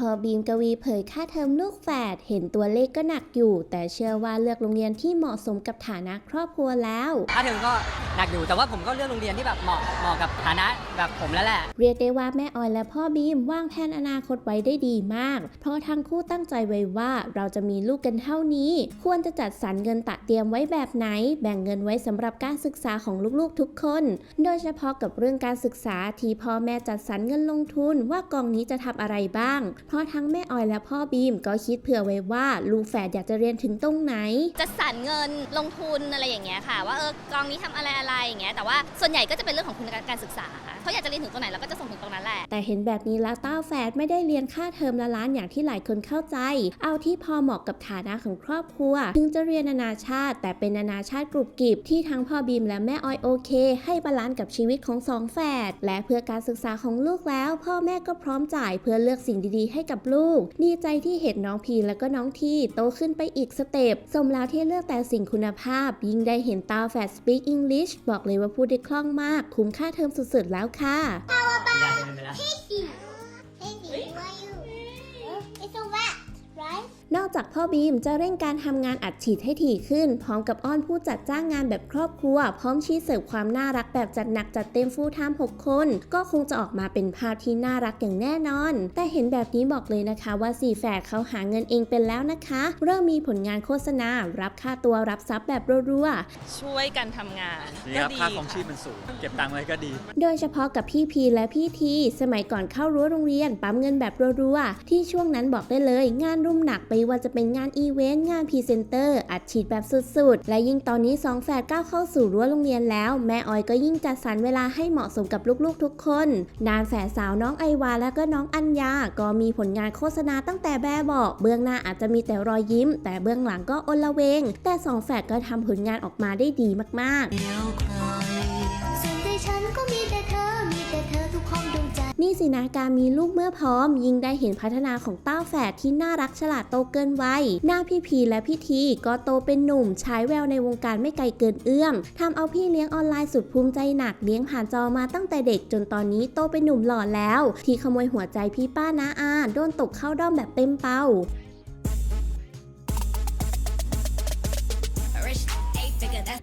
พอบีมกวีเผยค่าเทอมลูกแฝดเห็นตัวเลขก็หนักอยู่ แต่เชื่อว่าเลือกโรงเรียนที่เหมาะสมกับฐานะครอบครัวแล้ว ค่าเทอมก็หนักอยู่แต่ว่าผมก็เลือกโรงเรียนที่แบบเหมาะเหมาะกับฐานะแบบผมแล้วแหละ เรียกได้ว่าแม่ออยและพ่อบีมวางแผนอนาคตไว้ได้ดีมาก เพราะทั้งคู่ตั้งใจไว้ว่าเราจะมีลูกกันเท่านี้ ควรจะจัดสรรเงินตะเตรียมไว้แบบไหน แบ่งเงินไว้สำหรับการศึกษาของลูกๆทุกคน โดยเฉพาะกับเรื่องการศึกษาที่พ่อแม่จัดสรรเงินลงทุนว่ากองนี้จะทำอะไรบ้างเพราะทั้งแม่ออยและพ่อบีมก็คิดเผื่อไว้ว่าลูกแฝดอยากจะเรียนถึงตรงไหนจัดสรรเงินลงทุนอะไรอย่างเงี้ยค่ะ ว่าเออกองนี้ทำอะไรอะไรอย่างเงี้ยแต่ว่าส่วนใหญ่ก็จะเป็นเรื่องของคุณการศึกษาเขาอยากจะเรียนถึงตรงไหนเราก็จะส่งถึงตรงนั้นแหละแต่เห็นแบบนี้แล้วเต้าแฝดไม่ได้เรียนค่าเทอมละล้านอย่างที่หลายคนเข้าใจ เอาที่พอเหมาะกับฐานะของครอบครัว ถึงจะเรียนนานาชาติ แต่เป็นนานาชาติกรุบกริบที่ทั้งพ่อบีมและแม่ออยโอเค ให้บาลานซ์กับชีวิตของสองแฝดและเพื่อการศึกษาของลูกแล้ว พ่อแม่ก็พร้อมจ่ายเพื่อเลือกสิ่งดีๆให้กับลูก ดีใจที่เห็นน้องพีและก็น้องทีโตขึ้นไปอีกสเต็ปสมแล้วที่เลือกแต่สิ่งคุณภาพ ยิ่งได้เห็นเต้าแฝด speak English บอกเลยว่าพูดได้คล่องมาก คุ้มค่าเทอมสุดๆแล้วค่ะ Hey, why อกจากพ่อบีมจะเร่งการทำงานอัดฉีดให้ถี่ขึ้น พร้อมกับอ้อนผู้จัดจ้างงานแบบครอบครัว พร้อมชี้เสิร์ฟความน่ารักแบบจัดหนักจัดเต็มฟูลไทม์6คน ก็คงจะออกมาเป็นภาพที่น่ารักอย่างแน่นอน แต่เห็นแบบนี้บอกเลยนะคะว่าสี่แฝดเขาหาเงินเองเป็นแล้วนะคะ เริ่มมีผลงานโฆษณา รับค่าตัวรับทรัพย์แบบรัวๆช่วยกันทำงานนี่ครับก็ดีค่าของชีพมันสูง เก็บตังค์ไว้ก็ดี โดยเฉพาะกับพี่พีและพี่ทีสมัยก่อนเข้ารั้วโรงเรียนปั๊มเงินแบบรัวๆที่ช่วงนั้นบอกได้เลย งานรุ่มหนักไปว่าจะเป็นงานอีเวนต์งานพรีเซนเตอร์ อัดฉีดแบบสุดๆ และยิ่งตอนนี้สองแฝดก้าวเข้าสู่รั้วโรงเรียนแล้ว แม่ออยก็ยิ่งจัดสรรเวลาให้เหมาะสมกับลูกๆทุกคน นานแฝดสาวน้องไอวาและก็น้องอัญญา ก็มีผลงานโฆษณาตั้งแต่แบบเบอกเบื้องหน้าอาจจะมีแต่รอยยิ้ม แต่เบื้องหลังก็อลเวง แต่สองแฝดก็ทำผลงานออกมาได้ดีมากๆส่วนใจฉันก็มีแต่เธอ มีแต่เธอทุกความดวงใจนี่ สินะการมีลูกเมื่อพร้อม ยิ่งได้เห็นพัฒนาของเต้าแฝดที่น่ารักฉลาดโตเกินวัยหน้าพี่พีและพี่ทีก็โตเป็นหนุ่มใช้แววในวงการไม่ไกลเกินเอื้อมทำเอาพี่เลี้ยงออนไลน์สุดภูมิใจหนักเลี้ยงผ่านจอมาตั้งแต่เด็กจนตอนนี้โตเป็นหนุ่มหล่อแล้ว ที่ขโมยหัวใจพี่ป้านาอาโดนตกเข้าด้อมแบบเต็มเป้า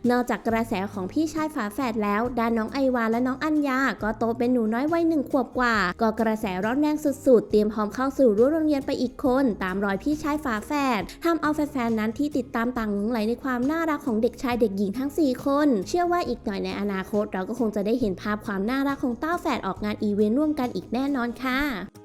นอกจากกระแสของพี่ชายฝาแฝดแล้ว ด้านน้องไอวาและน้องอัญญา ก็โตเป็นหนูน้อยวัยหนึ่งขวบกว่า ก็กระแสร้อนแรงสุดๆ เตรียมพร้อมเข้าสู่รั้วโรงเรียนไปอีกคน ตามรอยพี่ชายฝาแฝดทำเอาแฟนๆนั้นที่ติดตามต่างหลงไหลในความน่ารักของเด็กชายเด็กหญิงทั้ง 4 คน เชื่อว่าอีกหน่อยในอนาคต เราก็คงจะได้เห็นภาพความน่ารักของเต้าแฝดออกงานอีเวนต์ร่วมกันอีกแน่นอนค่ะ